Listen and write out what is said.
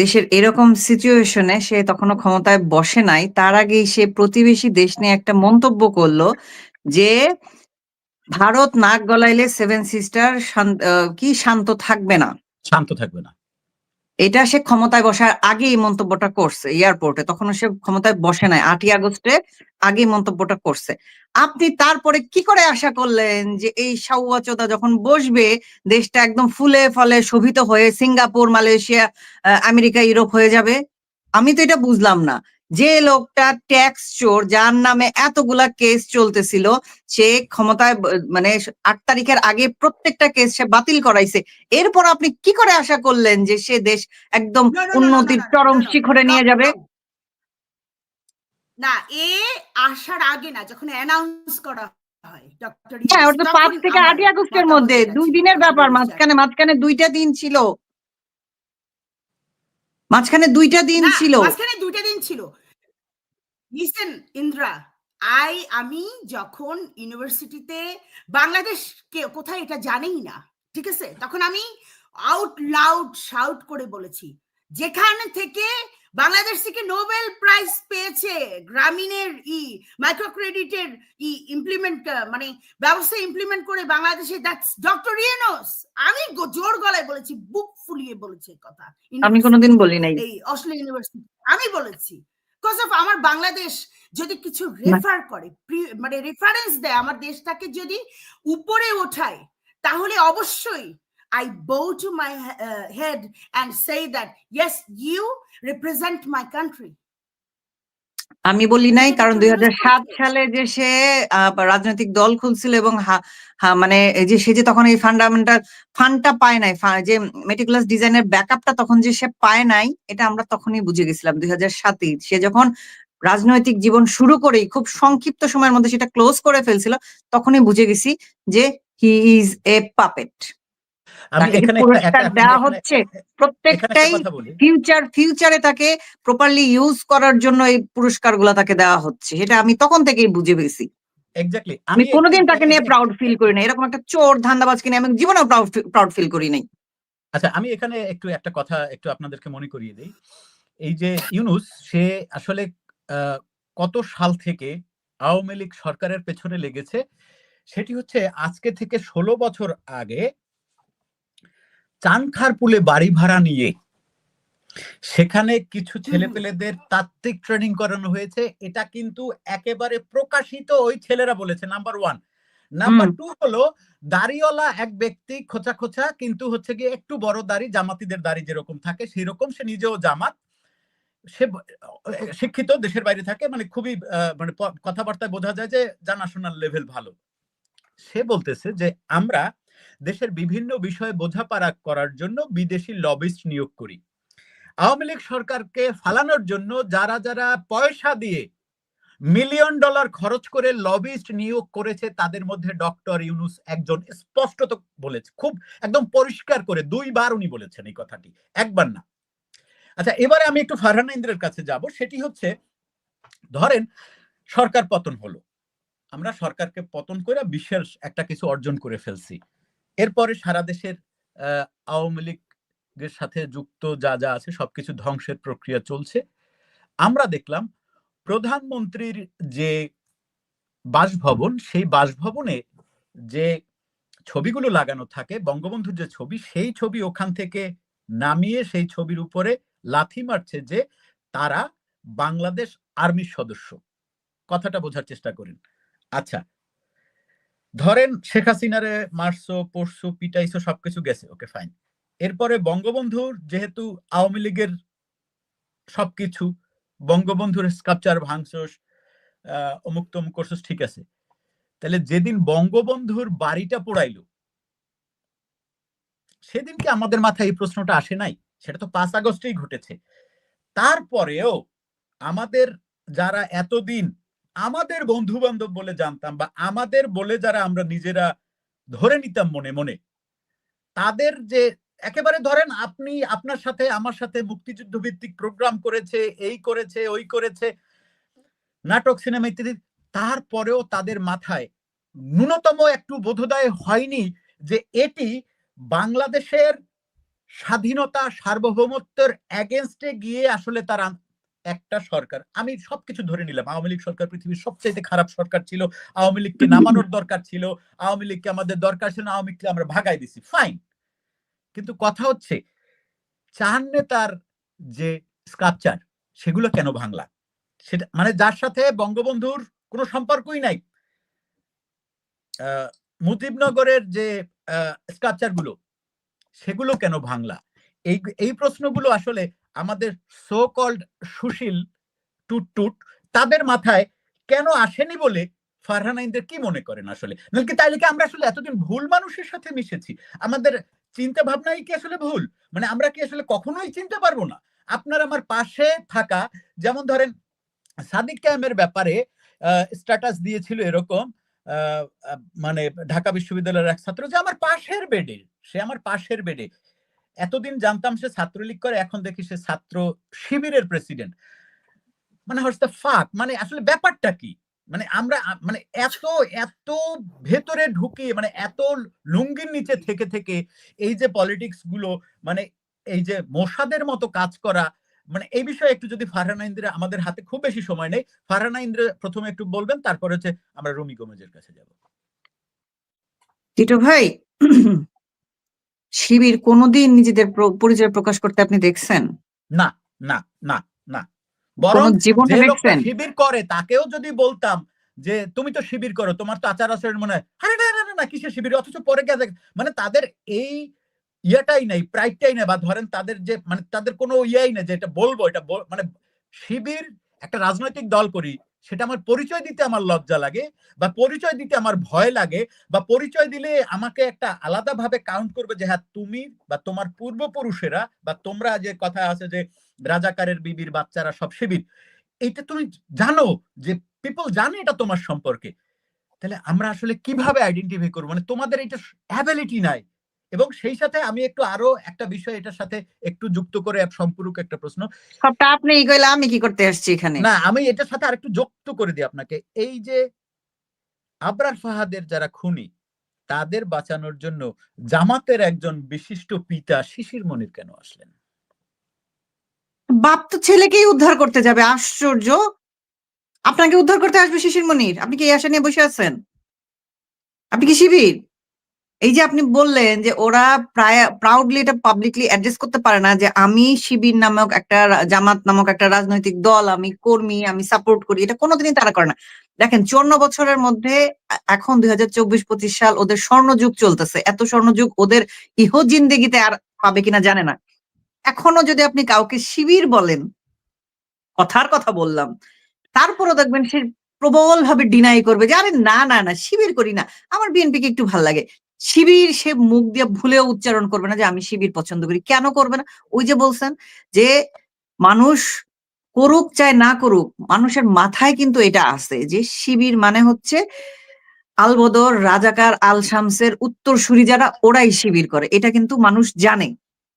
দেশের এরকম সিচুয়েশনে সে তখনো ক্ষমতায় বসে নাই। তার আগেই সে প্রতিবেশী দেশ নিয়ে একটা মন্তব্য করল যে, ভারত নাক গলাইলে সেভেন সিস্টার কি শান্ত থাকবে না? শান্ত থাকবে না। এটা সে ক্ষমতায় বসার আগে এই মন্তব্যটা করছে এয়ারপোর্টে। তখন সে ক্ষমতায় বসে নাই। আটই আগস্টে আগে মন্তব্যটা করছে। আপনি তারপরে কি করে আশা করলেন যে এই সাউচোদা যখন বসবে, দেশটা একদম ফুলে ফলে শোভিত হয়ে সিঙ্গাপুর, মালয়েশিয়া আমেরিকা, ইউরোপ হয়ে যাবে? আমি তো এটা বুঝলাম না। যে লোকটা ট্যাক্স চোর যার নামে এতগুলা কেস চলতেছিল সে ক্ষমতায় মানে আট তারিখের আগে প্রত্যেকটা কেস সে বাতিল করাইছে। এরপর আপনি কি করে আশা করলেন যে সে দেশ একদম উন্নতির চরম শিখরে নিয়ে যাবে? না এ আসার আগে না যখন অ্যানাউন্স করা হয় ডক্টর হ্যাঁ ওটা তো পাঁচ থেকে আটই আগস্টের মধ্যে দুই দিনের ব্যাপার মাঝখানে মাঝখানে দুইটা দিন ছিল। মাঝখানে দুইটা দিন ছিল। মাঝখানে দুইটা দিন ছিল। লিসেন ইন্দ্রা আই আমি যখন ইউনিভার্সিটিতে বাংলাদেশ কে কোথায় এটা জানেই না ঠিক আছে? তখন আমি আউট লাউড শাউট করে বলেছি যেখান থেকে বাংলাদেশ থেকে নোবেল প্রাইজ পেয়েছে গ্রামীণের ই মাইক্রো ক্রেডিটের ই ইমপ্লিমেন্ট মানে ব্যবস্থা ইমপ্লিমেন্ট করে বাংলাদেশে। দ্যাটস ডক্টর ইয়েনোস আমি জোর গলায় বলেছি বুক ফুলিয়ে বলেছি কথা। আমি কোনোদিন বলি নাই। এই অস্ট্রেলিয়া ইউনিভার্সিটি আমি বলেছি। বিকজ অফ আমার বাংলাদেশ যদি কিছু রেফার করে মানে রেফারেন্স দেয় আমার দেশটাকে যদি উপরে ওঠায় তাহলে অবশ্যই I bow to my uh, head and say that, yes, you represent my country. আমি বলি নাই কারণ দু হাজার সাত সালে যে সে রাজনৈতিক দল খুলছিল এবং মানে যে সে যে তখন এই ফান্ডামেন্টাল ফান্ডটা পায় নাই যে মেটিকুলাস ডিজাইনের ব্যাকআপটা তখন যে সে পায় নাই এটা আমরা তখনই বুঝে গেছিলাম দুই হাজার সাতে সে যখন রাজনৈতিক জীবন শুরু করেই খুব সংক্ষিপ্ত সময়ের মধ্যে সেটা ক্লোজ করে ফেলছিল তখনই বুঝে গেছি যে হি ইজ এ পাপেট দেওয়া হচ্ছে প্রত্যেকটাই ফিউচার ফিউচারে তাকে প্রপারলি ইউজ করার জন্য এই পুরস্কারগুলা তাকে দেওয়া হচ্ছে। সেটা আমি তখন থেকেই বুঝে পেয়েছি। এক্স্যাক্টলি আমি কোনোদিন তাকে নিয়ে প্রাউড ফিল করি না এরকম একটা চোর ধান্দাবাজকে নিয়ে আমি জীবনেও প্রাউড প্রাউড ফিল করি নাই। আচ্ছা আমি এখানে একটু একটা কথা একটু আপনাদেরকে মনে করিয়ে দিই। এই যে ইউনুস সে আসলে কত সাল থেকে আওয়ামী লীগ সরকারের পেছনে লেগেছে সেটি হচ্ছে আজকে থেকে ষোলো বছর আগে চানখারপুলে বাড়ি ভাড়া নিয়ে সেখানে কিছু ছেলেপেলেদের তাত্ত্বিক ট্রেনিং করানো হয়েছে। এটা কিন্তু একেবারে প্রকাশিত ওই ছেলেরা বলেছে নাম্বার ওয়ান নাম্বার টু হলো দাড়িওয়ালা এক ব্যক্তি খোঁচা খোঁচা কিন্তু হচ্ছে গিয়ে একটু বড় দাড়ি জামাতিদের দাড়ি যেরকম থাকে সেই রকম সে নিজেও জামাত। সে শিক্ষিত দেশের বাইরে থাকে মানে খুবই মানে কথাবার্তায় বোঝা যায় যে জানাশোনার লেভেল ভালো। সে বলতেছে যে আমরা দেশের বিভিন্ন বিষয়ে বোঝাপড়া করার জন্য বিদেশি লবিস্ট নিয়োগ করি। আওয়ামী লীগ সরকারকে ফালানোর জন্য যারা যারা পয়সা দিয়ে মিলিয়ন ডলার খরচ করে লবিস্ট নিয়োগ করেছে, তাদের মধ্যে ডক্টর ইউনুস একজন স্পষ্টত বলেছে, খুব একদম পরিষ্কার করে দুইবার উনি বলেছেন এই কথাটি, একবার না। আচ্ছা এবারে আমি একটু ফারহান ইন্দ্রের কাছে যাব, সেটি হচ্ছে, ধরেন সরকার পতন হলো, আমরা সরকারকে পতন করে বিশ্বের একটা কিছু অর্জন করে ফেলছি। এরপরে সারা দেশের আওয়ামী লীগের সাথে যুক্ত যা যা আছে সবকিছু ধ্বংসের প্রক্রিয়া চলছে। আমরা দেখলাম প্রধানমন্ত্রীর যে বাসভবন, সেই বাসভবনে যে ছবিগুলো লাগানো থাকে, বঙ্গবন্ধুর যে ছবি, সেই ছবি ওখান থেকে নামিয়ে সেই ছবির উপরে লাথি মারছে যে তারা বাংলাদেশ আর্মির সদস্য। কথাটা বোঝার চেষ্টা করেন। আচ্ছা ধরেন শেখ হাসিনারে মারছো পরশু পিটাইছো, সবকিছু গেছে, ওকে ফাইন এরপরে বঙ্গবন্ধুর যেহেতু আওয়ামী লীগের সবকিছু, বঙ্গবন্ধুর স্কাপচার ভাঙছোস অমুক তমুক করছোস, ঠিক আছে। তাহলে যেদিন বঙ্গবন্ধুর বাড়িটা পোড়াইলো, সেদিন কি আমাদের মাথায় এই প্রশ্নটা আসে নাই? সেটা তো পাঁচ আগস্টেই ঘটেছে। তারপরেও আমাদের যারা এতদিন আমাদের বন্ধু বান্ধব বলে জানতাম বা আমাদের বলে যারা আমরা নিজেরা ধরে নিতাম মনে মনে, তাদের যে একেবারে ধরেন আপনি আপনার সাথে, আমার সাথে মুক্তিযুদ্ধ ভিত্তিক প্রোগ্রাম করেছে, এই করেছে, ওই করেছে, নাটক, সিনেমা ইত্যাদি, তারপরেও তাদের মাথায় ন্যূনতম একটু বোধোদয় হয়নি যে এটি বাংলাদেশের স্বাধীনতা সার্বভৌমত্বের এগেনস্টে গিয়ে আসলে তারা একটা সরকার আমি সবকিছু ধরে নিলাম। আওয়ামী লীগ সরকার পৃথিবীর সবচাইতে খারাপ সরকার ছিল আওয়ামী লীগকে নামানোর দরকার ছিল আওয়ামী লীগকে আমাদের দরকার ছিল আওয়ামী লীগকে আমরা ভাগাই দিছি। ফাইন কিন্তু কথা হচ্ছে চার নেতার যে স্কাপচার সেগুলো কেন ভাঙলা? সেটা মানে যার সাথে বঙ্গবন্ধুর কোনো সম্পর্কই নাই। আহ, মুজিবনগরের যে স্কাপচারগুলো সেগুলো কেন ভাঙলা? এই এই প্রশ্নগুলো আসলে আমাদের সো কল্ড সুশীল টুট টুট তাদের মাথায় কেন আসেনি বলে ফারহান আইনদের কি মনে করেন আসলে? নাকি তাইলে কি আমরা আসলে এতদিন ভুল মানুষের সাথে মিশেছি? আমাদের চিন্তা ভাবনাই কি আসলে ভুল? মানে আমরা কি আসলে কখনোই চিনতে পারব না? আপনার আমার পাশে থাকা, যেমন ধরেন সাদিক ক্যামের ব্যাপারে স্ট্যাটাস দিয়েছিল এরকম মানে ঢাকা বিশ্ববিদ্যালয়ের এক ছাত্র, যে আমার পাশের বেডে সে আমার পাশের বেডে এতদিন জানতাম সে ছাত্রলীগ করে, এখন দেখি সে ছাত্র শিবিরের প্রেসিডেন্ট মানে হচ্ছে ফাক মানে আসলে ব্যাপারটা কি? মানে আমরা মানে এত এত ভেতরে ঢুকে মানে এত লুঙ্গির নিচে থেকে থেকে এই যে পলিটিক্সগুলো মানে এই যে মশাদের মতো কাজ করা মানে এই বিষয়ে একটু যদি ফারহানা ইন্দিরা আমাদের হাতে খুব বেশি সময় নেই, ফারহানা ইন্দিরা প্রথমে একটু বলবেন, তারপর হচ্ছে আমরা রুমি গোমেজের কাছে যাব। টিটো ভাই শিবির কোনোদিন নিজেদের প্র- পরিচয় প্রকাশ করতে আপনি দেখছেন? না না না না। বরং জীবনে যে লোকটা শিবির করে তাকেও যদি বলতাম যে তুমি তো শিবির করো তোমার তো আচার আচরণ মনে হয় আরে না না না কিসের শিবির? অথচ পরে দেখ- মানে তাদের এই ইয়েটাই নাই প্রাইডটাই নাই বা ধরেন তাদের যে মানে তাদের কোনো ইয়েই নেই যে এটা বলব এটা মানে শিবির একটা রাজনৈতিক দল করি সেটা আমার পরিচয় দিতে আমার লজ্জা লাগে বা পরিচয় দিতে আমার ভয় লাগে বা পরিচয় দিলে আমাকে একটা আলাদা ভাবে কাউন্ট করবে যে হ্যাঁ তুমি বা তোমার পূর্বপুরুষেরা বা তোমরা যে কথা আছে যে রাজাকারের বিবির বাচ্চারা সব শিবির এটা তুমি জানো যে পিপল জানে এটা তোমার সম্পর্কে। তাহলে আমরা আসলে কীভাবে আইডেন্টিফাই করব? মানে তোমাদের এটা অ্যাবিলিটি নাই। এবং সেই সাথে আমি একটু আরও একটা বিষয় এটার সাথে একটু যুক্ত করে সম্পূরক একটা প্রশ্ন। সবটা আপনি কইলে আমি কি করতে আসছি এখানে? না আমি এটার সাথে আরেকটু যুক্ত করে দিই আপনাকে। এই যে আবরার ফাহাদের যারা খুনি তাদের বাঁচানোর জন্য জামাতের একজন বিশিষ্ট পিতা শিশির মনির কেন আসলেন? বাপ তো ছেলেকেই উদ্ধার করতে যাবে আশ্চর্য। আপনাকে উদ্ধার করতে আসবে শিশির মনির? আপনি কি এই আশা নিয়ে বসে আছেন? আপনি কি শিবির? এই যে আপনি বললেন যে ওরা প্রায় প্রাউডলি এটা পাবলিকলি অ্যাড্রেস করতে পারে না যে আমি শিবির নামক একটা জামাত নামক একটা রাজনৈতিক দল, আমি কর্মী, আমি সাপোর্ট করি, এটা কোনোদিনই তারা করে না। দেখেন, চুয়ান্ন বছরের মধ্যে এখন দুই হাজার চব্বিশ পঁচিশ সাল ওদের স্বর্ণযুগ চলতেছে। এত স্বর্ণযুগ ওদের ইহ জিন্দেগিতে আর পাবে কিনা জানে না। এখনও যদি আপনি কাউকে শিবির বলেন, কথার কথা বললাম, তারপরও দেখবেন সে প্রবল ভাবে ডিনাই করবে যে, আরে না না না, শিবির করি না। আমার বিএনপিকে একটু ভালো লাগে। শিবির সে মুখ দিয়ে ভুলেও উচ্চারণ করবে না যে আমি শিবির পছন্দ করি। কেন করবে না? ওই যে বলছেন যে মানুষ করুক চাই না করুক, মানুষের মাথায় কিন্তু এটা আছে যে শিবির মানে হচ্ছে আলবদর, রাজাকার আল শামসের উত্তরসূরি যারা, ওরাই শিবির করে। এটা কিন্তু মানুষ জানে।